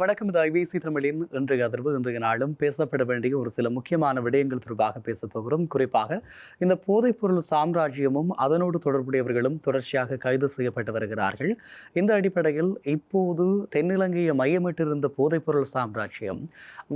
வணக்கம். இது ஐபிசி தமிழின் இன்றைய அதிர்வு. இன்றைய நாளும் பேசப்பட வேண்டிய ஒரு சில முக்கியமான விடயங்கள் தொடர்பாக பேசப்போகிறோம் குறிப்பாக இந்த போதைப்பொருள் சாம்ராஜ்யமும் அதனோடு தொடர்புடையவர்களும் தொடர்ச்சியாக கைது செய்யப்பட்டு வருகிறார்கள். இந்த அடிப்படையில் இப்போது தென்னிலங்கையை மையமிட்டிருந்த போதைப்பொருள் சாம்ராஜ்யம்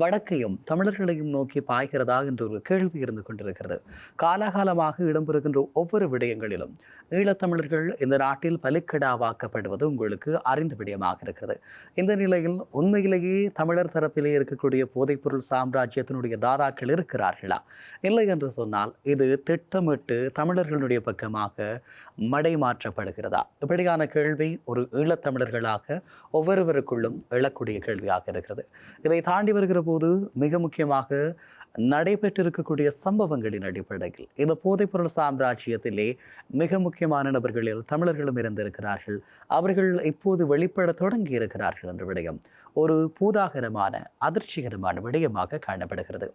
வடக்கையும் தமிழர்களையும் நோக்கி பாய்கிறதா என்ற ஒரு கேள்வி இருந்து கொண்டிருக்கிறது. காலாகாலமாக இடம்பெறுகின்ற ஒவ்வொரு விடயங்களிலும் ஈழத்தமிழர்கள் இந்த நாட்டில் பலிக்கடாவாக்கப்படுவது உங்களுக்கு அறிந்த விடயமாக இருக்கிறது. இந்த நிலையில் உண்மையிலேயே தமிழர் தரப்பிலே இருக்கக்கூடிய போதைப்பொருள் சாம்ராஜ்யத்தினுடைய தாதாக்கள் இருக்கிறார்களா? இல்லை என்று சொன்னால் இது திட்டமிட்டு தமிழர்களுடைய பக்கமாக மடை மாற்றப்படுகிறதா? இப்படியான கேள்வி ஒரு ஈழத்தமிழர்களாக ஒவ்வொருவருக்குள்ளும் எழக்கூடிய கேள்வியாக இருக்கிறது. இதை தாண்டி வருகிற போது மிக முக்கியமாக நடைபெற்றிருக்கக்கூடிய சம்பவங்களின் அடிப்படையில் இந்த போதைப்பொருள் சாம்ராஜ்யத்திலே மிக முக்கியமான நபர்களில் தமிழர்களும் இருந்திருக்கிறார்கள். அவர்கள் இப்போது வெளிப்பட தொடங்கி இருக்கிறார்கள் என்ற விடயம். ஒரு பூதாகரமான அதிர்ச்சிகரமான விடயமாக காணப்படுகிறது.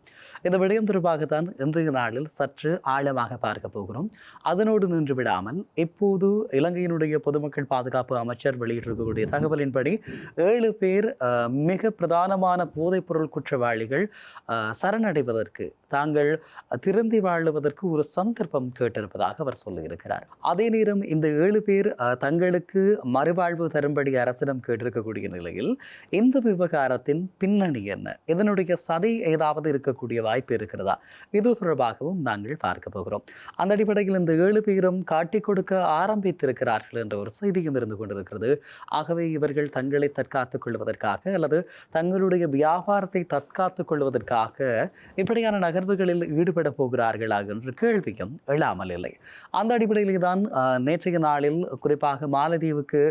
இந்த விடயம் தொடர்பாகத்தான் இன்றைய நாளில் சற்று ஆழமாக பார்க்க போகிறோம். அதனோடு நின்று விடாமல் இப்போது இலங்கையினுடைய பொதுமக்கள் பாதுகாப்பு அமைச்சர் வெளியிட்டிருக்கக்கூடிய தகவலின்படி ஏழு பேர் மிக பிரதானமான போதைப்பொருள் குற்றவாளிகள் சரணடைவதற்கு தாங்கள் திறந்தி வாழுவதற்கு ஒரு சந்தர்ப்பம் கேட்டிருப்பதாக அவர் சொல்லியிருக்கிறார். அதே நேரம் இந்த ஏழு பேர் தங்களுக்கு மறுவாழ்வு தரும்படி அரசிடம் கேட்டிருக்கக்கூடிய நிலையில் இந்த விவகாரத்தின் பின்னணி என்ன? இதனுடைய சதை ஏதாவது இருக்கக்கூடிய வாய்ப்பு இருக்கிறதா? இது தொடர்பாகவும் நாங்கள் பார்க்க போகிறோம். அந்த அடிப்படையில் இந்த ஏழு பேரும் காட்டிக் கொடுக்க ஆரம்பித்திருக்கிறார்கள் என்ற ஒரு செய்தியும் இருந்து கொண்டிருக்கிறது. ஆகவே இவர்கள் தங்களை தற்காத்துக் கொள்வதற்காக அல்லது தங்களுடைய வியாபாரத்தை தற்காத்துக் கொள்வதற்காக இப்படியான நகர்வுகளில் ஈடுபட போகிறார்களா என்ற கேள்வியும் எழாமல் இல்லை. அந்த அடிப்படையிலே தான் நேற்றைய நாளில் குறிப்பாக மாலத்தீவுக்கு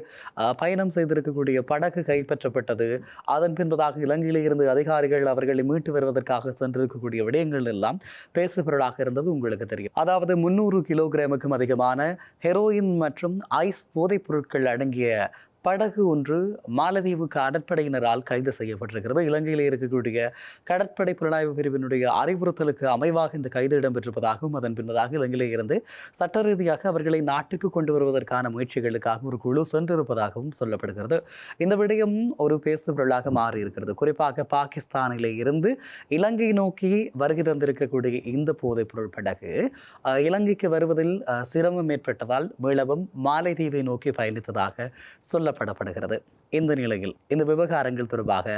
பயணம் செய்திருக்கக்கூடிய படகு கைப்பற்றப்பட்டது. அதன் பின்பதாக இலங்கையில் இருந்து அதிகாரிகள் அவர்களை மீட்டு வருவதற்காக சென்றிருக்கக்கூடிய விடயங்கள் எல்லாம் பேசுபொருளாக இருந்தது உங்களுக்கு தெரியும். அதாவது முன்னூறு கிலோகிராமுக்கும் அதிகமான ஹெரோயின் மற்றும் ஐஸ் போதைப் பொருட்கள் அடங்கிய படகு ஒன்று மாலதீவு கடற்படையினரால் கைது செய்யப்பட்டிருக்கிறது. இலங்கையில் இருக்கக்கூடிய கடற்படை புலனாய்வு பிரிவினுடைய அறிவுறுத்தலுக்கு அமைவாக இந்த கைது இடம்பெற்றிருப்பதாகவும் அதன் பின்னதாக இலங்கையிலே இருந்து சட்ட ரீதியாக அவர்களை நாட்டுக்கு கொண்டு வருவதற்கான முயற்சிகளுக்காக ஒரு குழு சென்றிருப்பதாகவும் சொல்லப்படுகிறது. இந்த விடயம் ஒரு பேசுபொருளாக மாறி இருக்கிறது குறிப்பாக பாகிஸ்தானிலே இருந்து இலங்கை நோக்கி வருகை தந்திருக்கக்கூடிய இந்த போதைப்பொருள் படகு இலங்கைக்கு வருவதில் சிரமம் ஏற்பட்டதால் மீளவும் மாலைதீவை நோக்கி பயணித்ததாக சொல்லப்படப்படுகிறது இந்த நிலையில் இந்த விவகாரங்கள் தொடர்பாக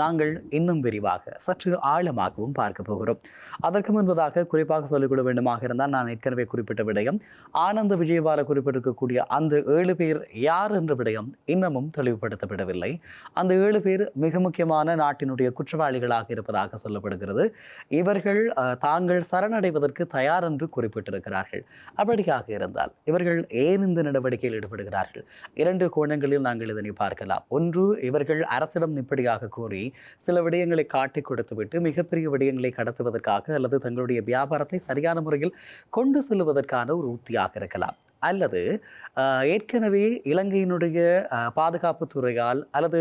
நாங்கள் இன்னும் விரிவாக சற்று ஆழமாகவும் பார்க்க போகிறோம். அதற்கு முன்பதாக குறிப்பாக சொல்லிக்கொள்ள வேண்டுமாக இருந்தால் நான் ஏற்கனவே குறிப்பிட்ட விடயம் ஆனந்த விஜயபால குறிப்பிட்டிருக்கக்கூடிய அந்த ஏழு பேர் யார் என்ற விடயம் இன்னமும் தெளிவுபடுத்தப்படவில்லை. அந்த ஏழு பேர் மிக முக்கியமான நாட்டினுடைய குற்றவாளிகளாக இருப்பதாக சொல்லப்படுகிறது. இவர்கள் தாங்கள் சரணடைவதற்கு தயார் என்று குறிப்பிட்டிருக்கிறார்கள். அப்படியாக இருந்தால் இவர்கள் ஏன் இந்த நடவடிக்கையில் ஈடுபடுகிறார்கள்? இரண்டு கோணங்களில் நாங்கள் இதனை பார்க்கலாம். ஒன்று இவர்கள் அரசிடம் இப்படியாக கூறி சில விடயங்களை காட்டிக் கொடுத்துவிட்டு மிகப்பெரிய விடயங்களை கடத்துவதற்காக அல்லது தங்களுடைய வியாபாரத்தை சரியான முறையில் கொண்டு செல்வதற்கான ஒரு உத்தியாக இருக்கலாம். அல்லது ஏற்கனவே இலங்கையினுடைய பாதுகாப்புத்துறையால் பாதுகாப்பு துறையால் அல்லது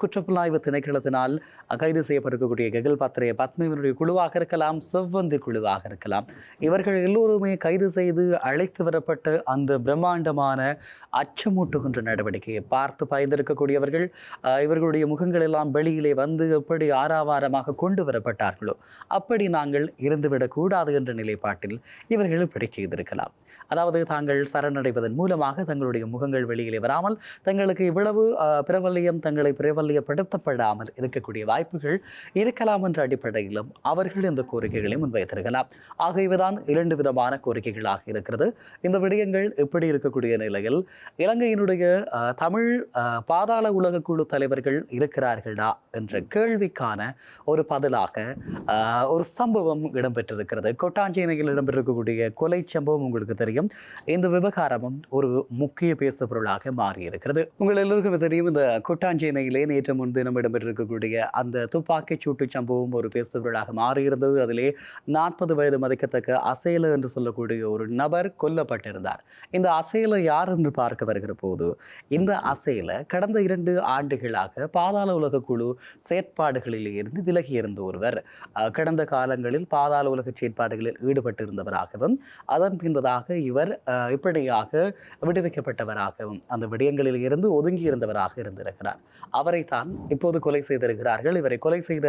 குற்றப்புலனாய்வு திணைக்களத்தினால் கைது செய்யப்பட்டிருக்கக்கூடிய கெகல் பத்ரே பத்மவினுடைய குழுவாக இருக்கலாம் செவ்வந்தி குழுவாக இருக்கலாம். இவர்கள் எல்லோருமே கைது செய்து அழைத்து வரப்பட்ட அந்த பிரம்மாண்டமான அச்சமூட்டுகின்ற நடவடிக்கையை பார்த்து பயந்திருக்கக்கூடியவர்கள் இவர்களுடைய முகங்கள் எல்லாம் வெளியிலே வந்து எப்படி ஆறாவாரமாக கொண்டு வரப்பட்டார்களோ அப்படி நாங்கள் இருந்துவிடக்கூடாது என்ற நிலைப்பாட்டில் இவர்கள் இப்படி செய்திருக்கலாம். அதாவது தாங்கள் சரணடைவதன் மூலம் மூலமாக தங்களுடைய முகங்கள் வெளியிலே வராமல் தங்களுக்கு இவ்வளவு பிரபல்யம் தங்களை பிரபல்யப்படுத்தப்படாமல் இருக்கக்கூடிய வாய்ப்புகள் இருக்கலாம் என்ற அடிப்படையிலும் அவர்கள் இந்த கோரிக்கைகளை முன்வைத்திருக்கலாம். ஆக இவைதான் இரண்டு விதமான கோரிக்கைகளாக இருக்கிறது. இந்த விடயங்கள் எப்படி இருக்கக்கூடிய நிலையில் இலங்கையினுடைய தமிழ் பாதாள உலக குழு தலைவர்கள் இருக்கிறார்களா என்ற கேள்விக்கான ஒரு பதிலாக ஒரு சம்பவம் இடம்பெற்றிருக்கிறது. கொட்டாஞ்சேனையில் இடம்பெற்றிருக்கக்கூடிய கொலை சம்பவம் உங்களுக்கு தெரியும். இந்த விவகாரமும் ஒரு முக்கிய பேச பொருளாக மாறியிருக்கிறது. உங்கள் எல்லோருக்கும் தெரியும் இந்த கொட்டாஞ்சேனையிலே நேற்று முன்தினம் இடம்பெற்றிருக்கக்கூடிய அந்த துப்பாக்கிச் சூட்டு சம்பவம் ஒரு பேச பொருளாக மாறியிருந்தது. அதிலே நாற்பது வயது மதிக்கத்தக்க அசேல என்று சொல்லக்கூடிய ஒரு நபர் கொல்லப்பட்டிருந்தார். இந்த அசேல யார் என்று பார்க்க வருகிற போது இந்த அசேல கடந்த இரண்டு ஆண்டுகளாக பாதாள உலக குழு செயற்பாடுகளில் இருந்து விலகி இருந்த ஒருவர் கடந்த காலங்களில் பாதாள உலக செயற்பாடுகளில் ஈடுபட்டிருந்தவராகவும் அதன் பின்பதாக இவர் இப்படியாக விடுவிக்கப்பட்டவராகவும் அந்த விடயங்களில் இருந்து ஒதுங்கி இருந்தவராக இருந்திருக்கிறார். அவரைத்தான் இப்போது கொலை செய்திருக்கிறார்கள். இவரை கொலை செய்த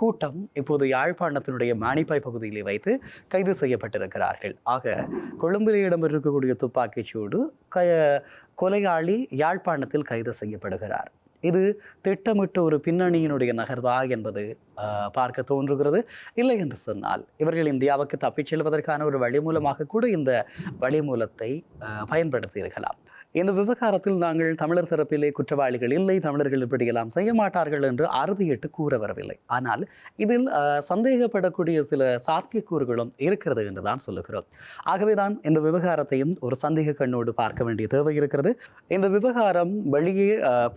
கூட்டம் இப்போது யாழ்ப்பாணத்தினுடைய மானிப்பாய் பகுதியிலே வைத்து கைது செய்யப்பட்டிருக்கிறார்கள். ஆக கொழும்பிலே இடம்பெற்றிருக்கக்கூடிய துப்பாக்கிச்சூடு க கொலையாளி யாழ்ப்பாணத்தில் கைது செய்யப்படுகிறார். இது திட்டமிட்ட ஒரு பின்னணியினுடைய நகர்வா என்பது பார்க்க தோன்றுகிறது. இல்லை என்று சொன்னால் இவர்கள் இந்தியாவுக்கு தப்பிச் செல்வதற்கான ஒரு வழிமூலமாக கூட இந்த வழிமூலத்தை பயன்படுத்தியிருக்கலாம் பயன்படுத்தி இருக்கலாம் இந்த விவகாரத்தில் நாங்கள் தமிழர் தரப்பிலே குற்றவாளிகள் இல்லை தமிழர்கள் இப்படியெல்லாம் செய்ய மாட்டார்கள் என்று அறுதியிட்டு கூற வரவில்லை. ஆனால் இதில் சந்தேகப்படக்கூடிய சில சாத்தியக்கூறுகளும் இருக்கிறது என்று தான் சொல்லுகிறோம். ஆகவே தான் இந்த விவகாரத்தையும் ஒரு சந்தேக கண்ணோடு பார்க்க வேண்டிய தேவை இருக்கிறது. இந்த விவகாரம் வெளியே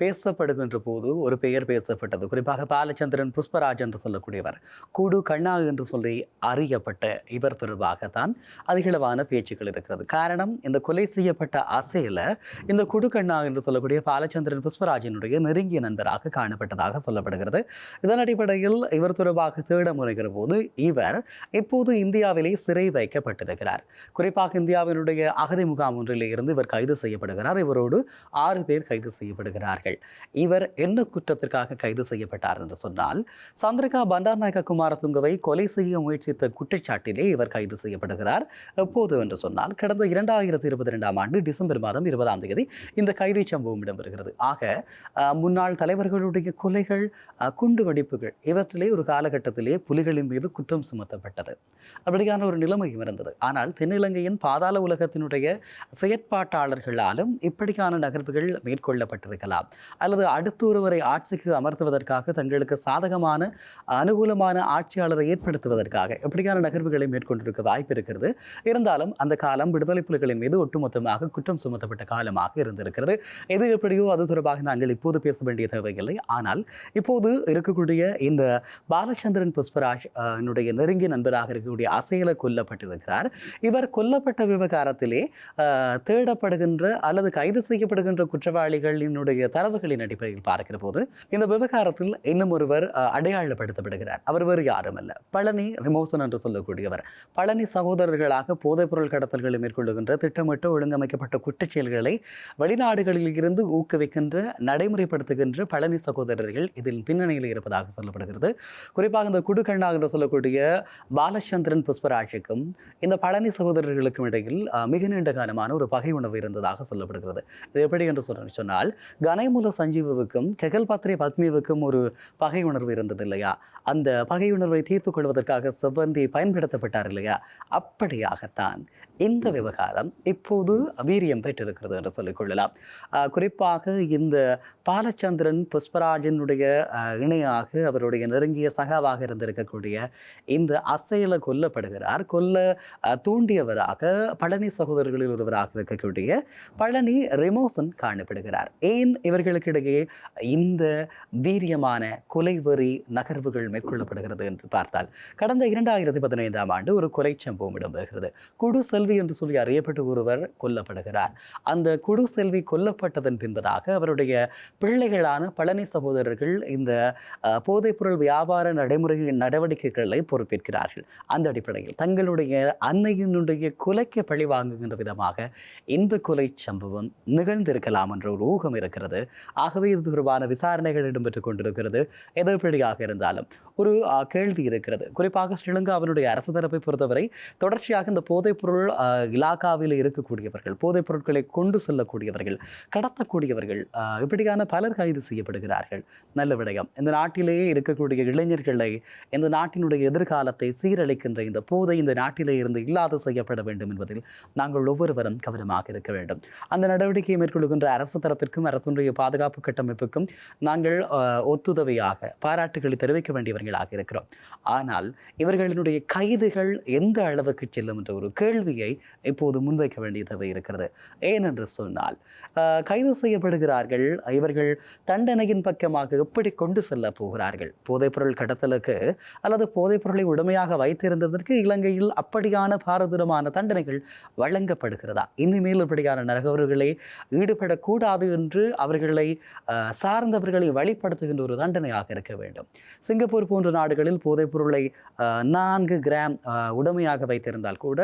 பேசப்படுகின்ற போது ஒரு பெயர் பேசப்பட்டது. குறிப்பாக பாலச்சந்திரன் புஷ்பராஜ் என்று சொல்லக்கூடியவர். கூடு கண்ணா என்று சொல்லி அறியப்பட்ட இவர் தொடர்பாகத்தான் அதிகளவான பேச்சுக்கள் இருக்கிறது. காரணம் இந்த கொலை செய்யப்பட்ட அசையில் இந்த குடுக்கண்ணா என்று சொல்லக்கூடிய பாலச்சந்திரன் புஷ்பராஜனுடைய நெருங்கிய நண்பராக காணப்பட்டதாக சொல்லப்படுகிறது. இதன் அடிப்படையில் இவர் தொடர்பாக தேட முனைகிற போது இவர் இப்போது இந்தியாவிலே சிறை வைக்கப்பட்டிருக்கிறார். குறிப்பாக இந்தியாவினுடைய அகதி முகாம் ஒன்றிலே இருந்து இவர் கைது செய்யப்படுகிறார். இவரோடு ஆறு பேர் கைது செய்யப்படுகிறார்கள். இவர் என்ன குற்றத்திற்காக கைது செய்யப்பட்டார் என்று சொன்னால் சந்திரிகா பண்டார்நாயக குமாரதுங்கவை கொலை செய்ய முயற்சித்த குற்றச்சாட்டிலே இவர் கைது செய்யப்படுகிறார். எப்போது என்று சொன்னால் கடந்த இரண்டாயிரத்தி இருபத்தி ரெண்டாம் ஆண்டு டிசம்பர் மாதம் இருபதாம் ஒன்பதாம் தேதி இந்த கைது சம்பவம் இடம்பெறுகிறது. ஆக முன்னாள் தலைவர்களுடைய கொலைகள் குண்டு வெடிப்புகள் இவற்றிலே ஒரு காலகட்டத்திலே புலிகளின் மீது குற்றம் சுமத்தப்பட்டது. அப்படியான ஒரு நிலைமையும் இருந்தது. ஆனால் தென்னிலங்கையின் பாதாள உலகத்தினுடைய செயற்பாட்டாளர்களாலும் இப்படியான நகர்வுகள் மேற்கொள்ளப்பட்டிருக்கலாம். அல்லது அடுத்து ஒருவரை ஆட்சிக்கு அமர்த்துவதற்காக தங்களுக்கு சாதகமான அனுகூலமான ஆட்சியாளரை ஏற்படுத்துவதற்காக இப்படியான நகர்வுகளை மேற்கொண்டிருக்க வாய்ப்பு இருக்கிறது. இருந்தாலும் அந்த காலம் விடுதலை புலிகளின் மீது ஒட்டுமொத்தமாக குற்றம் சுமத்தப்பட்ட காலமாக இருந்திருக்கிறது. எது எப்படியோ அது தொடர்பாக நாங்கள் இப்போது பேச வேண்டிய தேவையில்லை. ஆனால் இப்போது இருக்கக்கூடிய இந்த பாலச்சந்திரன் புஷ்பராஜ் என்னுடைய நெருங்கிய நண்பராக இருக்கக்கூடிய அசையில கொல்லப்பட்டிருக்கிறார். இவர் கொல்லப்பட்ட விவகாரத்திலே தேடப்படுகின்ற அல்லது கைது செய்யப்படுகின்ற குற்றவாளிகளினுடைய தரவுகளின் அடிப்படையில் பார்க்கிற போது இந்த விவகாரத்தில் இன்னும் ஒருவர் அடையாளப்படுத்தப்படுகிறார். அவர் வேறு யாரும் அல்ல பழனி ரிமோசன் என்று சொல்லக்கூடியவர். பழனி சகோதரர்களாக போதைப்பொருள் கடத்தல்களை மேற்கொள்ளுகின்ற திட்டமிட்டு ஒழுங்கமைக்கப்பட்ட குற்றச்செயல்களை செயல்களை வெளிநாடுகளில் இருந்து ஊக்குவிக்கின்ற நடைமுறைப்படுத்துகின்ற பழனி சகோதரர்கள் இதில் பின்னணியில் இருப்பதாக சொல்லப்படுகிறது. குறிப்பாக இந்த குடுகண்ணா என்று சொல்லக்கூடிய பாலச்சந்திரன் புஷ்பராஜுக்கும் இந்த பழனி சகோதரர்களுக்கும் இடையில் மிக நீண்ட காலமான ஒரு பகை உணவு இருந்ததாக சொல்லப்படுகிறது. இது எப்படி என்று சொல்ல சொன்னால் கனைமூல சஞ்சீவுக்கும் கெகல் பத்ரே பத்மிவுக்கும் ஒரு பகை உணர்வு இருந்தது இல்லையா அந்த பகை உணர்வை தீர்த்துக் கொள்வதற்காக செவ்வந்தி பயன்படுத்தப்பட்டார் இல்லையா? அப்படியாகத்தான் இந்த விவகாரம் இப்போது வீரியம் பெற்றிருக்கிறது என்று சொல்லிக் கொள்ளலாம். ஆஹ் குறிப்பாக இந்த பாலச்சந்திரன் புஷ்பராஜனுடைய இணையாக அவருடைய நெருங்கிய சகாவாக இருந்திருக்கக்கூடிய இந்த அசையில கொல்லப்படுகிறார். கொல்ல தூண்டியவராக பழனி சகோதரர்களில் ஒருவராக இருக்கக்கூடிய பழனி ரிமோசன் காணப்படுகிறார். ஏன் இவர்களுக்கு இடையே இந்த வீரியமான கொலைவெறி நகர்வுகள் மேற்கொள்ளப்படுகிறது என்று பார்த்தால் கடந்த இரண்டாயிரத்தி பதினைந்தாம் ஆண்டு ஒரு கொலை சம்பவம் இடம்பெறுகிறது. குடு செல்வி என்று சொல்லி அறியப்பட்ட ஒருவர் கொல்லப்படுகிறார். அந்த குடு செல்வி கொல்லப்பட்டதன் பின்பதாக அவருடைய பிள்ளைகளான பழனி சகோதரர்கள் இந்த போதைப்பொருள் வியாபார நடைமுறை நடவடிக்கைகளை பொறுப்பேற்கிறார்கள். அந்த அடிப்படையில் தங்களுடைய அன்னையினுடைய கொலைக்கு பழி வாங்குகின்ற விதமாக இந்த கொலை சம்பவம் நிகழ்ந்திருக்கலாம் என்ற ஒரு ஊகம் இருக்கிறது. ஆகவே இது தொடர்பான விசாரணைகள் இடம்பெற்றுக் கொண்டிருக்கிறது. எதிர்ப்படியாக இருந்தாலும் ஒரு கேள்வி இருக்கிறது. குறிப்பாக ஸ்ரீலங்காவினுடைய அரசு தரப்பை பொறுத்தவரை தொடர்ச்சியாக இந்த போதைப்பொருள் இலாக்காவில் இருக்கக்கூடியவர்கள் போதைப் பொருட்களை கொண்டு செல்லக்கூடியவர்கள் கடத்தக்கூடியவர்கள் இப்படியான பலர் கைது செய்யப்படுகிறார்கள். நல்ல விடயம். இந்த நாட்டிலேயே இருக்கக்கூடிய இளைஞர்களை இந்த நாட்டினுடைய எதிர்காலத்தை சீரழிக்கின்ற இந்த போதை இந்த நாட்டிலே இருந்து இல்லாது செய்யப்பட வேண்டும் என்பதில் நாங்கள் ஒவ்வொருவரும் கவனமாக இருக்க வேண்டும். அந்த நடவடிக்கையை மேற்கொள்கின்ற அரசு தரப்பிற்கும் அரசுடைய பாதுகாப்பு கட்டமைப்புக்கும் நாங்கள் ஒத்துதவையாக பாராட்டுகளை தெரிவிக்க வேண்டிய கூடியவர்களாக இருக்கிறோம். ஆனால் இவர்களினுடைய கைதுகள் எந்த அளவுக்கு செல்லும் என்ற ஒரு கேள்வியை இப்போது முன்வைக்க வேண்டிய தேவை இருக்கிறது. ஏனென்று சொன்னால் கைது செய்யப்படுகிறார்கள். இவர்கள் தண்டனையின் பக்கமாக எப்படி கொண்டு செல்ல போகிறார்கள்? போதைப்பொருள் கடத்தலுக்கு அல்லது போதைப்பொருளை உடமையாக வைத்திருந்ததற்கு இலங்கையில் அப்படியான பாரதூரமான தண்டனைகள் வழங்கப்படுகிறதா? இனிமேல் இப்படியான நரகவர்களை ஈடுபடக்கூடாது என்று அவர்களை சார்ந்தவர்களை வழிப்படுத்துகின்ற ஒரு தண்டனையாக இருக்க வேண்டும். சிங்கப்பூர் சிங்கப்பூர் போன்ற நாடுகளில் போதைப் பொருளை நான்கு கிராம் உடமையாக வைத்திருந்தால் கூட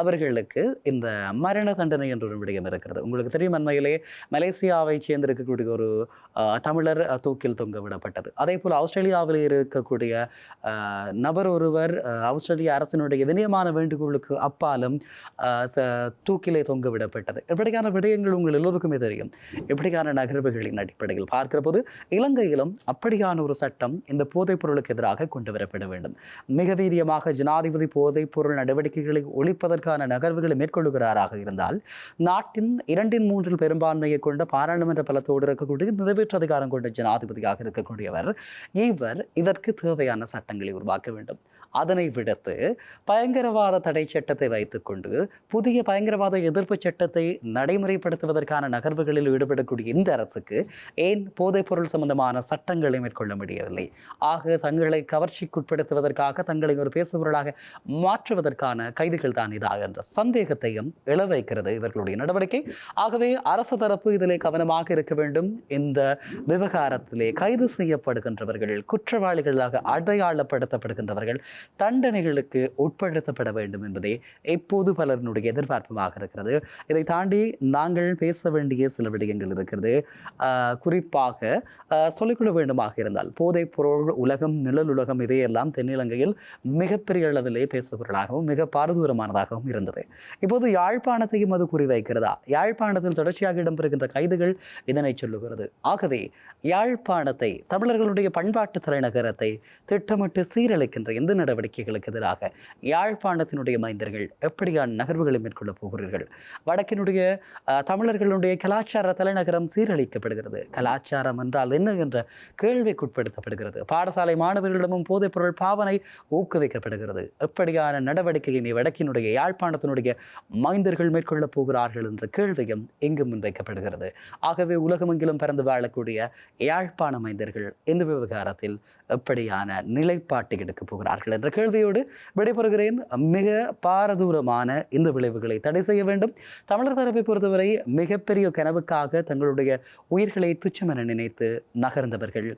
அவர்களுக்கு இந்த மரண தண்டனை என்ற ஒரு விடயம் இருக்கிறது. உங்களுக்கு தெரியும் அண்மையிலே மலேசியாவை சேர்ந்திருக்கக்கூடிய ஒரு தமிழர் தூக்கில் தொங்க விடப்பட்டது. அதே போல் ஆஸ்திரேலியாவில் இருக்கக்கூடிய நபர் ஒருவர் ஆஸ்திரேலிய அரசினுடைய வினயமான வேண்டுகோளுக்கு அப்பாலும் தூக்கிலே தொங்க விடப்பட்டது. இப்படியான விடயங்கள் உங்கள் எல்லோருக்குமே தெரியும். இப்படியான நகர்வுகளின் அடிப்படையில் பார்க்கிற போது இலங்கையிலும் அப்படியான ஒரு சட்டம் இந்த போதைப் பொருளுக்கு எதிராக கொண்டு வரப்பட வேண்டும். மிக வீரியமாக ஜனாதிபதி போதைப் பொருள் நடவடிக்கைகளை ஒழிப்பதற்கான நகர்வுகளை மேற்கொள்ளுகிறாராக இருந்தால் நாட்டின் இரண்டின் மூன்றில் பெரும்பான்மையை கொண்ட பாராளுமன்ற பலத்தோடு இருக்கக்கூடிய நிறைவேற்று அதிகாரம் கொண்ட ஜனாதிபதியாக இருக்கக்கூடியவர் இவர் இதற்கு தேவையான சட்டங்களை உருவாக்க வேண்டும். அதனை விடுத்து பயங்கரவாத தடை சட்டத்தை வைத்துக்கொண்டு புதிய பயங்கரவாத எதிர்ப்பு சட்டத்தை நடைமுறைப்படுத்துவதற்கான நகர்வுகளில் ஈடுபடக்கூடிய இந்த அரசுக்கு ஏன் போதைப்பொருள் சம்பந்தமான சட்டங்களை மேற்கொள்ள முடியவில்லை? ஆக தங்களை கவர்ச்சிக்குட்படுத்துவதற்காக தங்களை ஒரு பேசுபொருளாக மாற்றுவதற்கான கைதுகள் தான் இதா என்ற சந்தேகத்தையும் எழ வைக்கிறது இவர்களுடைய நடவடிக்கை. ஆகவே அரசு தரப்பு இதிலே கவனமாக இருக்க வேண்டும். இந்த விவகாரத்திலே கைது செய்யப்படுகின்றவர்கள் குற்றவாளிகளாக அடையாளப்படுத்தப்படுகின்றவர்கள் தண்டனைகளுக்கு உட்படுத்தப்பட வேண்டும் என்பதே எப்போது பலரினுடைய எதிர்பார்ப்புமாக இருக்கிறது. இதை தாண்டி நாங்கள் பேச வேண்டிய சில விடயங்கள் இருக்கிறது. குறிப்பாக சொல்லிக்கொள்ள வேண்டுமாக இருந்தால் போதைப் பொருள் உலகம் நிழல் உலகம் இதையெல்லாம் தென்னிலங்கையில் மிகப்பெரிய அளவிலே பேசுபொருளாகவும் மிக பாரதூரமானதாகவும் இருந்தது. இப்போது யாழ்ப்பாணத்தையும் அது குறிவைக்கிறதா? யாழ்ப்பாணத்தில் தொடர்ச்சியாக இடம்பெறுகின்ற கைதுகள் இதனை சொல்லுகிறது. ஆகவே யாழ்ப்பாணத்தை தமிழர்களுடைய பண்பாட்டு தலைநகரத்தை திட்டமிட்டு சீரழிக்கின்ற எந்த நடவடிக்கைகளுக்கு எதிராக யாழ்ப்பாணத்தினுடைய மைந்தர்கள் எப்படியான நகர்வுகளை மேற்கொள்ளப் போகிறீர்கள்? வடக்கினுடைய தமிழர்களுடைய கலாச்சார தலைநகரம் சீரழிக்கப்படுகிறது. கலாச்சாரம் என்றால் என்ன என்ற கேள்விக்குட்படுத்தப்படுகிறது பாடசாலை மாணவர்களிடமும் போதைப்பொருள் பாவனை ஊக்குவிக்கப்படுகிறது. எப்படியான நடவடிக்கையினை வடக்கினுடைய யாழ்ப்பாணத்தினுடைய மைந்தர்கள் மேற்கொள்ளப் போகிறார்கள் என்ற கேள்வியும் இங்கு முன்வைக்கப்படுகிறது. ஆகவே உலகமெங்கிலும் பறந்து வாழக்கூடிய யாழ்ப்பாண மைந்தர்கள் இந்த விவகாரத்தில் எப்படியான நிலைப்பாட்டை எடுக்கப் போகிறார்கள் என்ற கேள்வியோடு விடைபெறுகிறேன். மிக பாரதூரமான இந்த விளைவுகளை தடை செய்ய வேண்டும். தமிழர் தரப்பை பொறுத்தவரை மிகப்பெரிய கனவுக்காக தங்களுடைய உயிர்களை துச்சமென நினைத்து நகர்ந்தவர்கள்.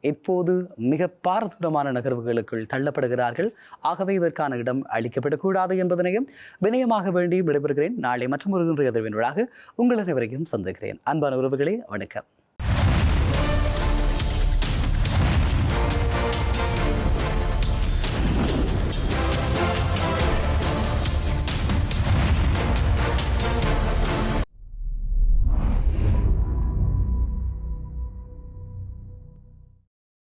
இப்போது மிக பாரதூரமான நகர்வுகளுக்குள் தள்ளப்படுகிறார்கள். ஆகவே இதற்கான இடம் அளிக்கப்படக்கூடாது என்பதனையும் வினயமாக வேண்டி விடைபெறுகிறேன். நாளை மற்றும் ஒரு இன்றைய எதிர்வினூடாக உங்கள் அனைவரையும் சந்திக்கிறேன். அன்பான உறவுகளே வணக்கம்.